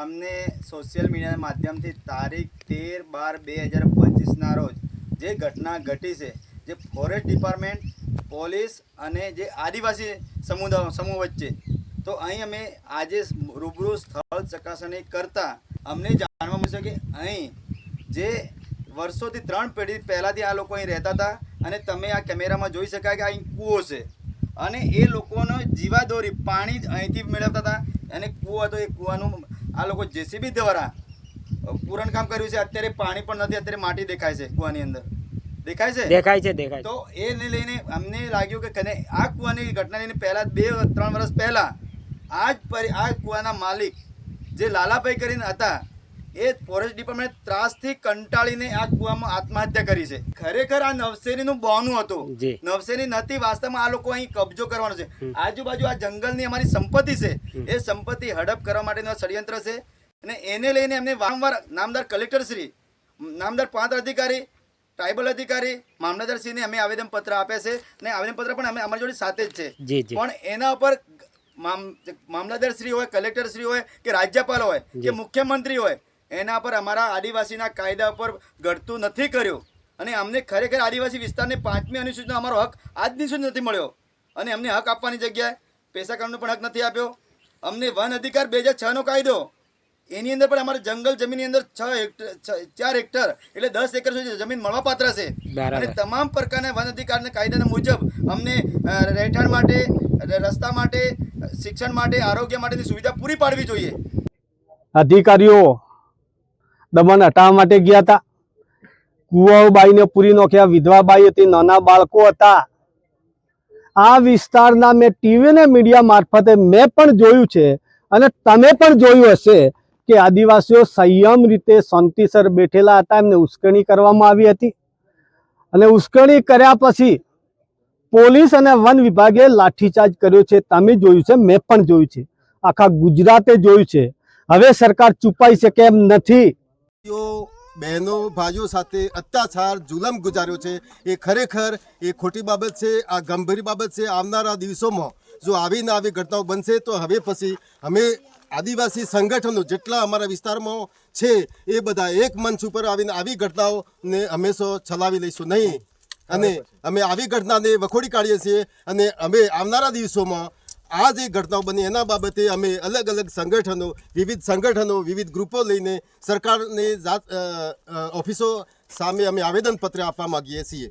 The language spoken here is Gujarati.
અમને સોશિયલ મીડિયાના માધ્યમથી તારીખ તેર બાર બે હજાર પચીસના રોજ જે ઘટના ઘટી છે, જે ફોરેસ્ટ ડિપાર્ટમેન્ટ પોલીસ અને જે આદિવાસી સમુદાય, સમૂહ વચ્ચે, તો અહીં અમે આજે રૂબરૂ સ્થળ ચકાસણી કરતાં અમને જાણવા મળશે કે અહીં જે વર્ષોથી ત્રણ પેઢી પહેલાંથી આ લોકો અહીં રહેતા હતા અને તમે આ કેમેરામાં જોઈ શકાય કે અહીં કૂવો છે. અને એ લોકોનો જીવાદોરી પાણી જ અહીંથી મેળવતા હતા. અને કૂવો હતો એ કૂવાનું આ લોકો જેસીબી દ્વારા પૂરણ કામ કર્યું છે. અત્યારે પાણી પણ નથી અત્યારે માટી દેખાય છે કુવાની અંદર. દેખાય છે? દેખાય છે દેખાય તો એને લઈને અમને લાગ્યું કે કને આ કૂવાની ઘટના લઈને પહેલા બે ત્રણ વર્ષ પહેલા આ જ આ કુવાના માલિક જે લાલાભાઈ કરીને હતા એ ફોરેસ્ટ ડિપાર્ટમેન્ટ ત્રાસથી કંટાળીને આ કૂવામાં આત્મહત્યા કરી છે. ખરેખર આ નવસેરીનું બોનું હતું. નવસેરી નથી વાસ્તવમાં આ લોકો અહીં કબજો કરવાનો છે. આજુબાજુ આ જંગલની અમારી સંપત્તિ છે. એ સંપત્તિ હડપ કરવા માટેનું ષડયંત્ર છે. અને એને લઈને એમને વારંવાર નામદાર કલેક્ટર શ્રી નામદાર પાંચ અધિકારી ટ્રાઇબલ અધિકારી મામલતદારશ્રીને અમે આવેદનપત્ર આપ્યા છે. અને આવેદનપત્ર પણ અમે અમારી જોડે સાથે જ છે. પણ એના ઉપર મામ મામલતદાર શ્રી હોય કલેક્ટર શ્રી હોય કે રાજ્યપાલ હોય કે મુખ્યમંત્રી હોય એના પર અમારા આદિવાસીના કાયદા પર ઘડતું નથી કર્યું. અને અમને ખરેખર આદિવાસી વિસ્તારને પાંચમી અનુસૂચિનો અમારો હક આજની સુધી નથી મળ્યો. અને અમને હક આપવાની જગ્યાએ પૈસા કરવાનો પણ હક નથી આપ્યો. અમને વન અધિકાર બે હજાર છનો કાયદો. એની અંદર પણ અમારે જંગલ જમીનની અંદર છ હેક્ટર ચાર હેક્ટર એટલે દસ એકર સુધી જમીન મળવાપાત્ર છે. અને તમામ પ્રકારના વન અધિકારના કાયદાના મુજબ અમને રહેઠાણ માટે રસ્તા માટે શિક્ષણ માટે આરોગ્ય માટેની સુવિધા પૂરી પાડવી જોઈએ. અધિકારીઓ દમણ હટાવવા માટે ગયા હતા. કુવાઓ બાઈને પૂરી નોખ્યા. વિધવાબાઈ હતી, નાના બાળકો હતા. આ વિસ્તારના મેં ટીવી ને મીડિયા મારફતે મેં પણ જોયું છે અને તમે પણ જોયું હશે કે આદિવાસીઓ સંયમ રીતે શાંતિસર બેઠેલા હતા. એમને ઉશ્કેરણી કરવામાં આવી હતી. અને ઉશ્કેરણી કર્યા પછી પોલીસ અને વન વિભાગે લાઠીચાર્જ કર્યો છે. તમે જોયું છે, મેં પણ જોયું છે. આખા ગુજરાતે જોયું છે. હવે સરકાર ચૂપાઈ શકે એમ નથી. બહેનો ભાઈઓ સાથે અત્યાચાર જુલમ ગુજાર્યો છે. એ ખરેખર એ ખોટી બાબત છે આ ગંભીર બાબત છે આવનારા દિવસોમાં. જો આવી ને આવી ઘટનાઓ બનશે તો હવે પછી અમે આદિવાસી સંગઠનો જેટલા અમારા વિસ્તારમાં છે એ બધા એક મંચ ઉપર આવીને આવી ઘટનાઓને હંમેશા ચલાવી લઈશું નહીં. અને અમે આવી ઘટનાને વખોડી કાઢીએ છીએ અને અમે આવનારા દિવસોમાં આ જે ઘટનાઓ બની એના બાબતે અમે અલગ અલગ સંગઠનો, વિવિધ સંગઠનો, વિવિધ ગ્રુપો લઈને સરકારને જાત ઓફિસો સામે અમે આવેદનપત્ર આપવા માગીએ છીએ.